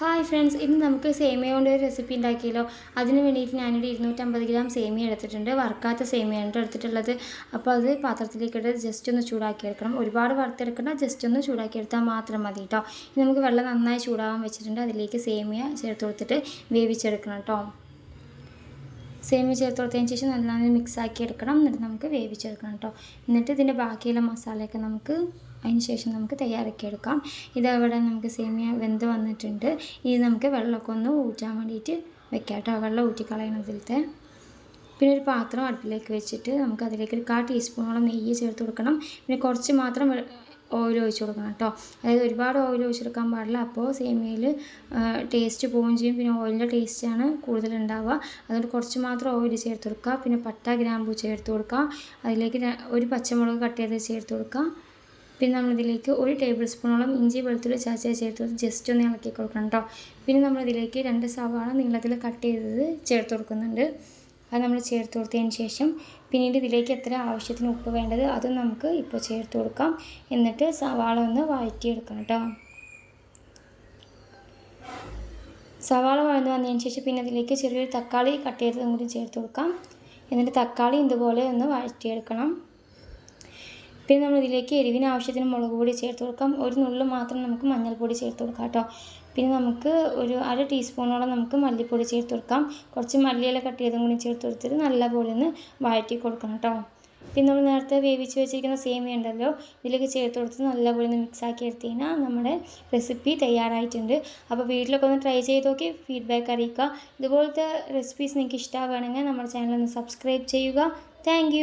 Hi friends ഇന്ന് നമുക്ക് സേമിയ കൊണ്ട് ഒരു റെസിപ്പി ഉണ്ടാക്കിയല്ലോ. അതിന് വേണ്ടിയിട്ട് ഞാനൊരു ഇരുന്നൂറ്റമ്പത് ഗ്രാം സേമിയ എടുത്തിട്ടുണ്ട്. വറുക്കാത്ത സേമിയാണ് ട്ടോ എടുത്തിട്ടുള്ളത്. അപ്പോൾ അത് പാത്രത്തിലേക്കിട്ട് ജസ്റ്റ് ഒന്ന് ചൂടാക്കി എടുക്കണം ഒരുപാട് വറുത്തെടുക്കണ്ട ജസ്റ്റ് ഒന്ന് ചൂടാക്കി എടുത്താൽ മാത്രം മതി കേട്ടോ. നമുക്ക് വെള്ളം നന്നായി ചൂടാവാൻ വെച്ചിട്ടുണ്ട്. അതിലേക്ക് സേമിയ ചേർത്ത് കൊടുത്തിട്ട് വേവിച്ചെടുക്കണം കേട്ടോ. സേമിയ ചേർത്ത് കൊടുത്തതിന് ശേഷം നന്നായി മിക്സ് ആക്കി എടുക്കണം എന്നിട്ട് നമുക്ക് വേവിച്ചെടുക്കണം കേട്ടോ. എന്നിട്ട് ഇതിന്റെ ബാക്കിയുള്ള മസാലയൊക്കെ നമുക്ക് അതിന് ശേഷം നമുക്ക് തയ്യാറാക്കി എടുക്കാം ഇതവിടെ നമുക്ക് സേമിയ വെന്ത് വന്നിട്ടുണ്ട്. ഇത് നമുക്ക് വെള്ളമൊക്കെ ഒന്ന് ഊറ്റാൻ വേണ്ടിയിട്ട് വെക്കാം കേട്ടോ. വെള്ളം ഊറ്റിക്കളയണം ഇതിലത്തെ പിന്നെ ഒരു പാത്രം അടുപ്പിലേക്ക് വെച്ചിട്ട് നമുക്ക് അതിലേക്ക് ഒരു കാ ടീസ്പൂണോളം നെയ്യ് ചേർത്ത് കൊടുക്കണം. പിന്നെ കുറച്ച് മാത്രം ഓയിൽ ഒഴിച്ച് കൊടുക്കണം കേട്ടോ. അതായത് ഒരുപാട് ഓയിൽ ഒഴിച്ചെടുക്കാൻ പാടില്ല. അപ്പോൾ സേമിയയിൽ ടേസ്റ്റ് പോവുകയും ചെയ്യും. പിന്നെ ഓയിലിന്റെ ടേസ്റ്റാണ് കൂടുതൽ ഉണ്ടാവുക അതുകൊണ്ട് കുറച്ച് മാത്രം ഓയിൽ ചേർത്ത് കൊടുക്കുക. പിന്നെ പട്ട ഗ്രാമ്പൂ ചേർത്ത് കൊടുക്കുക. അതിലേക്ക് ഒരു പച്ചമുളക് കട്ട് ചെയ്ത് ചേർത്ത് കൊടുക്കുക. പിന്നെ നമ്മളിതിലേക്ക് ഒരു ടേബിൾ സ്പൂണോളം ഇഞ്ചി വെളുത്തുള്ളി ചാച്ച ചേർത്ത് ജസ്റ്റ് ഒന്ന് ഇളക്കി കൊടുക്കണം കേട്ടോ. പിന്നെ നമ്മളിതിലേക്ക് രണ്ട് സവാള നീളത്തിൽ കട്ട് ചെയ്തത് ചേർത്ത് കൊടുക്കുന്നുണ്ട്. അത് നമ്മൾ ചേർത്ത് കൊടുത്തതിന് ശേഷം പിന്നീട് ഇതിലേക്ക് എത്ര ആവശ്യത്തിന് ഉപ്പ് വേണ്ടത് അതും നമുക്ക് ഇപ്പോൾ ചേർത്ത് കൊടുക്കാം. എന്നിട്ട് സവാള ഒന്ന് വഴറ്റിയെടുക്കണം കേട്ടോ സവാള വഴന്ന് വന്നതിന് ശേഷം പിന്നെ അതിലേക്ക് ചെറിയൊരു തക്കാളി കട്ട് ചെയ്തതും കൂടി ചേർത്ത് കൊടുക്കാം. എന്നിട്ട് തക്കാളി ഇതുപോലെ ഒന്ന് വഴറ്റിയെടുക്കണം. പിന്നെ നമ്മൾ ഇതിലേക്ക് എരിവിന് ആവശ്യത്തിന് മുളക് പൊടി ചേർത്ത് കൊടുക്കാം. ഒരു നുള്ളു മാത്രം നമുക്ക് മഞ്ഞൾപ്പൊടി ചേർത്ത് കൊടുക്കാം കേട്ടോ പിന്നെ നമുക്ക് ഒരു അര ടീസ്പൂണോളം നമുക്ക് മല്ലിപ്പൊടി ചേർത്ത് കൊടുക്കാം. കുറച്ച് മല്ലിയില കട്ട് ചെയ്തും കൂടി ചേർത്ത് കൊടുത്തിട്ട് നല്ലപോലെ ഒന്ന് വഴറ്റി കൊടുക്കണം കേട്ടോ പിന്നെ നമ്മൾ നേരത്തെ വേവിച്ച് വെച്ചിരിക്കുന്ന സേമിയ ഉണ്ടല്ലോ. ഇതിലേക്ക് ചേർത്ത് കൊടുത്ത് നല്ലപോലെ ഒന്ന് മിക്സ് ആക്കി എടുത്തു കഴിഞ്ഞാൽ നമ്മുടെ റെസിപ്പി തയ്യാറായിട്ടുണ്ട്. അപ്പോൾ വീട്ടിലൊക്കെ ഒന്ന് ട്രൈ ചെയ്ത് നോക്കി ഫീഡ്ബാക്ക് അറിയിക്കുക. ഇതുപോലത്തെ റെസിപ്പീസ് നിങ്ങൾക്ക് ഇഷ്ടമാവുകയാണെങ്കിൽ നമ്മുടെ ചാനൽ ഒന്ന് സബ്സ്ക്രൈബ് ചെയ്യുക. താങ്ക്